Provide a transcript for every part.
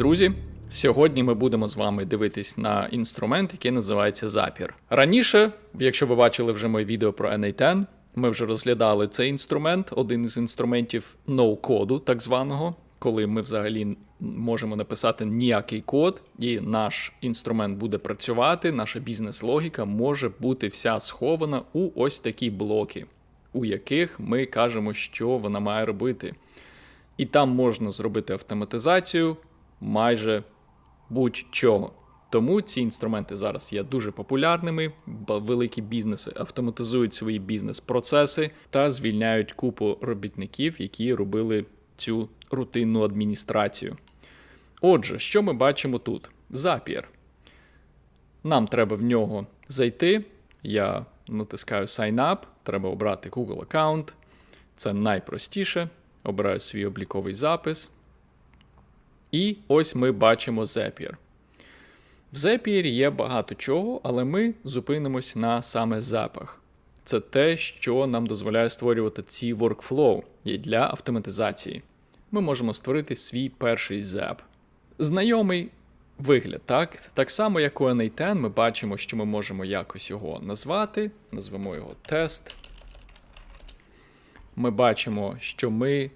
друзі! Сьогодні ми будемо з вами дивитись на інструмент, який називається Zapier. Раніше, якщо ви бачили вже моє відео про NA10, ми вже розглядали цей інструмент, один із інструментів ноу-коду, так званого, коли ми взагалі можемо написати ніякий код, і наш інструмент буде працювати, наша бізнес-логіка може бути вся схована у ось такі блоки, у яких ми кажемо, що вона має робити. І там можна зробити автоматизацію майже будь-чого. Тому ці інструменти зараз є дуже популярними, великі бізнеси автоматизують свої бізнес-процеси та звільняють купу робітників, які робили цю рутинну адміністрацію. Отже, що ми бачимо тут? Zapier. Нам треба в нього зайти. Я натискаю Sign Up, треба обрати Google аккаунт. Це найпростіше. Обираю свій обліковий запис. І ось ми бачимо Zapier. В Zapier є багато чого, але ми зупинимось на саме запах. Це те, що нам дозволяє створювати ці workflow для автоматизації. Ми можемо створити свій перший зап. Знайомий вигляд, так? Так само, як у NA10, ми бачимо, що ми можемо якось його назвати. Назвемо його тест. Ми бачимо, що ми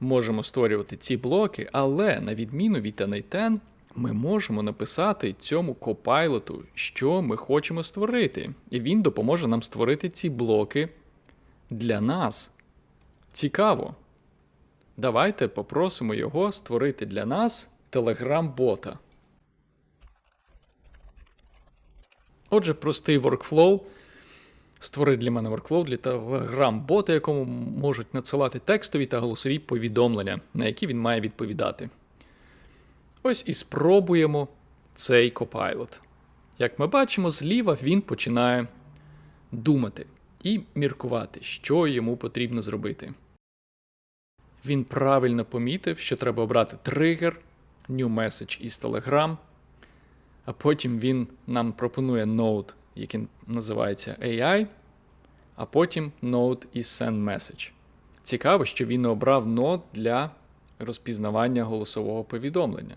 можемо створювати ці блоки, але на відміну від NA10, ми можемо написати цьому копайлоту, що ми хочемо створити. І він допоможе нам створити ці блоки для нас. Цікаво. Давайте попросимо його створити для нас Telegram-бота. Отже, простий workflow. Створить для мене workflow для Telegram-бота, якому можуть надсилати текстові та голосові повідомлення, на які він має відповідати. Ось і спробуємо цей Copilot. Як ми бачимо, зліва він починає думати і міркувати, що йому потрібно зробити. Він правильно помітив, що треба обрати тригер, New Message із Telegram, а потім він нам пропонує ноут, який називається AI, а потім Node і Send Message. Цікаво, що він обрав Node для розпізнавання голосового повідомлення.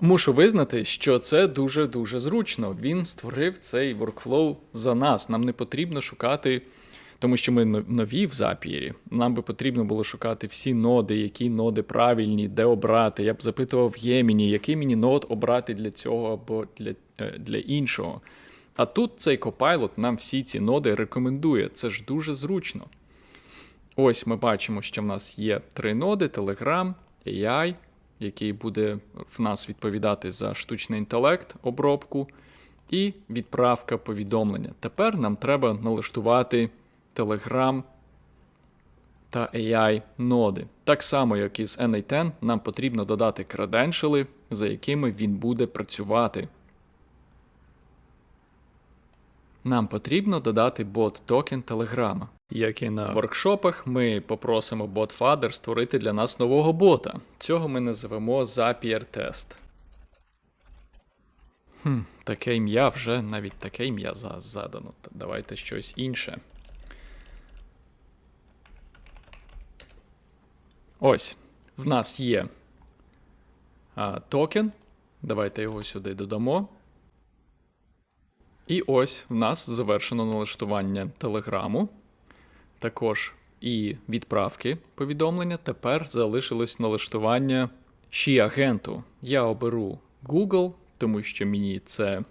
Мушу визнати, що це дуже-дуже зручно. Він створив цей workflow за нас. Нам не потрібно шукати, тому що ми нові в Zapier, Нам би потрібно було шукати всі ноди, які ноди правильні, де обрати. Я б запитував Єміні, який мені нод обрати для цього або для, для іншого. А тут цей Copilot нам всі ці ноди рекомендує. Це ж дуже зручно. Ось ми бачимо, що в нас є три ноди: Telegram, AI який буде в нас відповідати за штучний інтелект, обробку, і відправка повідомлення. Тепер нам треба налаштувати Telegram та AI ноди. Так само, як і з NA10, нам потрібно додати креденшали, за якими він буде працювати. Нам потрібно додати бот токен Телеграма. Як і на воркшопах, ми попросимо BotFader створити для нас нового бота. Цього ми називемо Zapier Test. Хм, Таке ім'я вже навіть таке ім'я задано. Давайте щось інше. Ось. В нас є а, токен. Давайте його сюди додамо. І ось в нас завершено налаштування телеграму. Також і відправки повідомлення. Тепер залишилось налаштування ще агенту. Я оберу Google, тому що мені це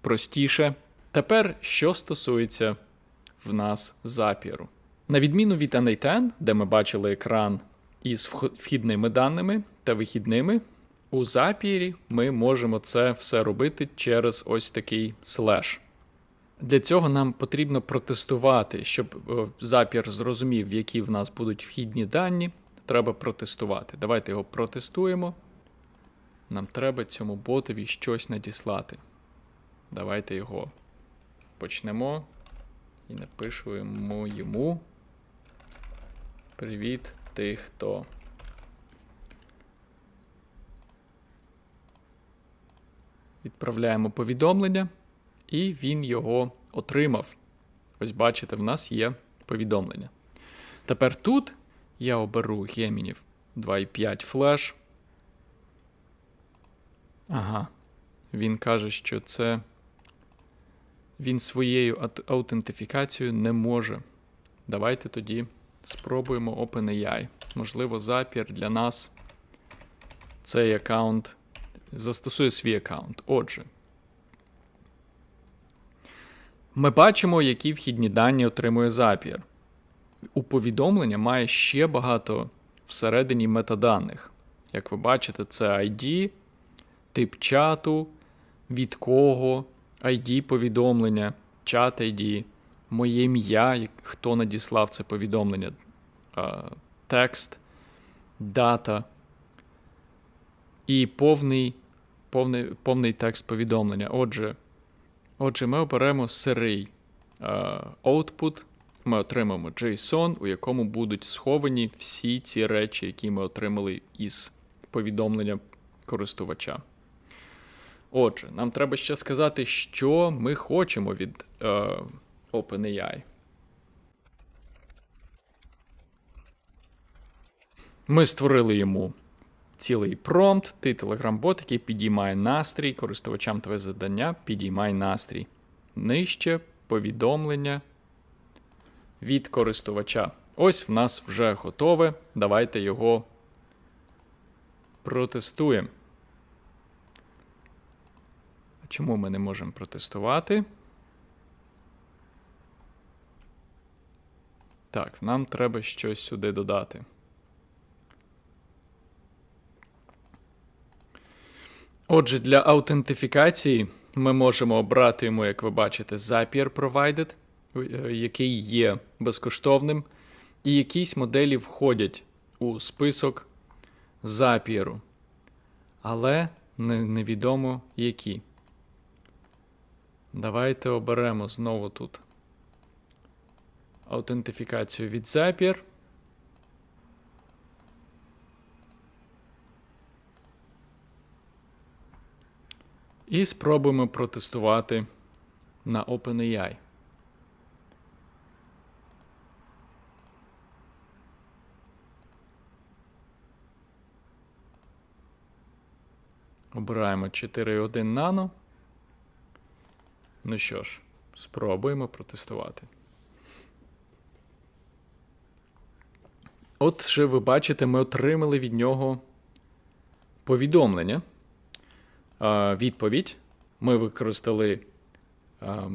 простіше. Тепер, що стосується в нас запіру. На відміну від NA10, де ми бачили екран із вхідними даними та вихідними, у запірі ми можемо це все робити через ось такий слеш. Для цього нам потрібно протестувати, щоб е, запір зрозумів, які в нас будуть вхідні дані. Треба протестувати. Давайте його протестуємо. Нам треба цьому ботові щось надіслати. Давайте його почнемо і напишемо йому. Привіт, ти хто. Відправляємо повідомлення і він його отримав. Ось бачите, в нас є повідомлення. Тепер тут я оберу гемінів 2.5 флеш. Ага. Він каже, що це. Він своєю аутентифікацією не може. Давайте тоді спробуємо OpenAI. Можливо, Zapier для нас цей аккаунт застосує свій аккаунт. Отже, ми бачимо, які вхідні дані отримує Zapier. У повідомлення має ще багато всередині метаданих. Як ви бачите, це ID, тип чату, від кого, ID повідомлення, чат ID, моє ім'я, хто надіслав це повідомлення, текст, дата і повний, повний, повний текст повідомлення. Отже, отже, ми оберемо сирий output, ми отримаємо JSON, у якому будуть сховані всі ці речі, які ми отримали із повідомлення користувача. Отже, нам треба ще сказати, що ми хочемо від е, OpenAI. Ми створили йому цілий промпт, ти телеграм-бот, який підіймає настрій, користувачам твоє завдання підіймай настрій. Нижче повідомлення від користувача. Ось в нас вже готове. Давайте його протестуємо. А Чому ми не можемо протестувати? Так, нам треба щось сюди додати. Отже, для аутентифікації ми можемо обрати йому, як ви бачите, Zapier Provided, е, який є безкоштовним, і якісь моделі входять у список Zapier. Але невідомо які. Давайте оберемо знову тут аутентифікацію від Zapier. І спробуємо протестувати на OpenAI. Обираємо 4.1 Nano. Ну що ж, спробуємо протестувати. От же ви бачите, ми отримали від нього повідомлення. Відповідь. Ми використали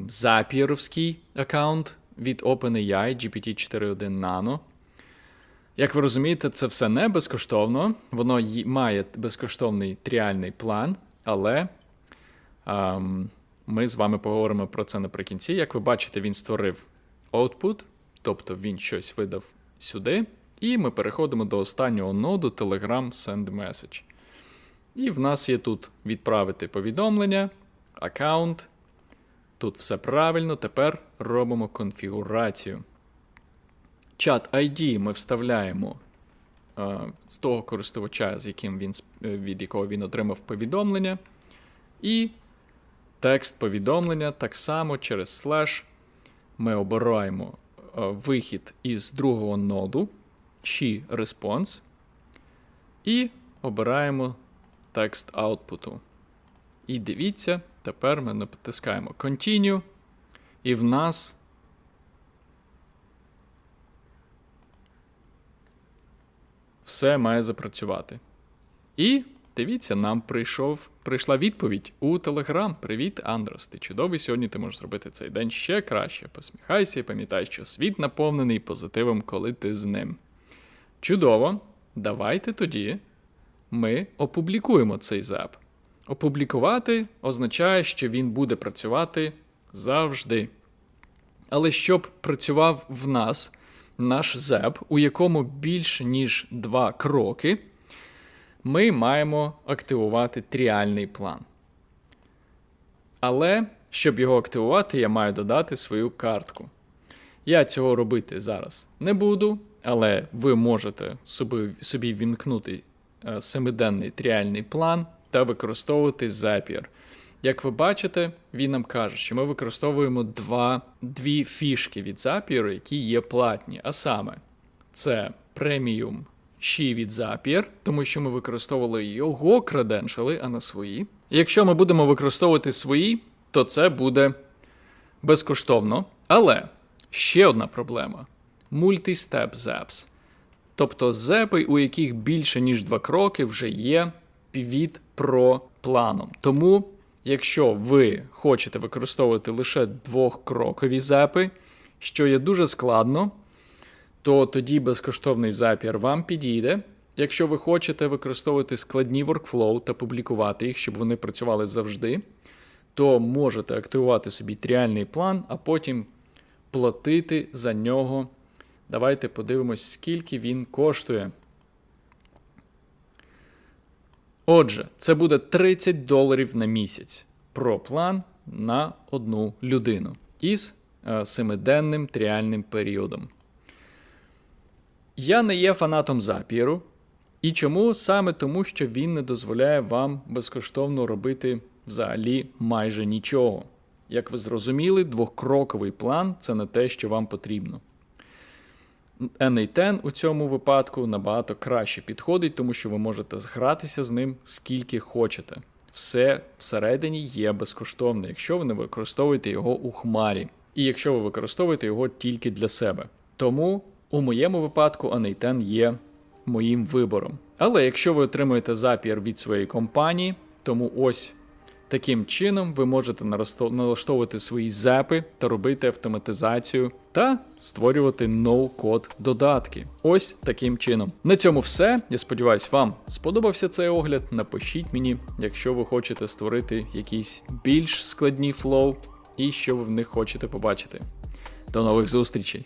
запіровський аккаунт від OpenAI GPT-4.1 Nano. Як ви розумієте, це все не безкоштовно. Воно має безкоштовний тріальний план, але ем, ми з вами поговоримо про це наприкінці. Як ви бачите, він створив output, тобто він щось видав сюди. І ми переходимо до останнього ноду Telegram Send Message. І в нас є тут відправити повідомлення, аккаунт. Тут все правильно. Тепер робимо конфігурацію. Чат ID ми вставляємо е, з того користувача, з яким він, е, від якого він отримав повідомлення. І текст повідомлення так само через слеш ми обираємо е, вихід із другого ноду, She Response, і обираємо текст аутпуту. І дивіться, тепер ми натискаємо Continue, і в нас все має запрацювати. І дивіться, нам прийшов, прийшла відповідь у Telegram. Привіт, Андрос. Ти чудовий сьогодні. Ти можеш зробити цей день ще краще. Посміхайся і пам'ятай, що світ наповнений позитивом, коли ти з ним. Чудово. Давайте тоді ми опублікуємо цей зап. Опублікувати означає, що він буде працювати завжди. Але щоб працював в нас наш зеп, у якому більше ніж два кроки, ми маємо активувати тріальний план. Але щоб його активувати, я маю додати свою картку. Я цього робити зараз не буду, але ви можете собі, собі вімкнути е, семиденний тріальний план та використовувати Zapier. Як ви бачите, він нам каже, що ми використовуємо два, дві фішки від Zapier, які є платні. А саме, це преміум Ші від Zapier, тому що ми використовували його креденшали, а не свої. Якщо ми будемо використовувати свої, то це буде безкоштовно. Але ще одна проблема: Multi-step zaps. Тобто зепи, у яких більше ніж два кроки, вже є від про планом. Тому, якщо ви хочете використовувати лише двохкрокові зепи, що є дуже складно, то тоді безкоштовний запір вам підійде. Якщо ви хочете використовувати складні workflow та публікувати їх, щоб вони працювали завжди, то можете активувати собі тріальний план, а потім платити за нього. Давайте подивимось, скільки він коштує. Отже, це буде 30 доларів на місяць про план на одну людину із е, семиденним тріальним періодом. Я не є фанатом запіру. І чому? Саме тому, що він не дозволяє вам безкоштовно робити взагалі майже нічого. Як ви зрозуміли, двокроковий план це не те, що вам потрібно. NA10 у цьому випадку набагато краще підходить, тому що ви можете згратися з ним скільки хочете. Все всередині є безкоштовне, якщо ви не використовуєте його у хмарі, і якщо ви використовуєте його тільки для себе. Тому у моєму випадку NA10 є моїм вибором. Але якщо ви отримуєте запір від своєї компанії, тому ось таким чином ви можете налаштовувати свої запи та робити автоматизацію та створювати ноу-код додатки. Ось таким чином. На цьому все. Я сподіваюся, вам сподобався цей огляд. Напишіть мені, якщо ви хочете створити якісь більш складні флоу і що ви в них хочете побачити. До нових зустрічей!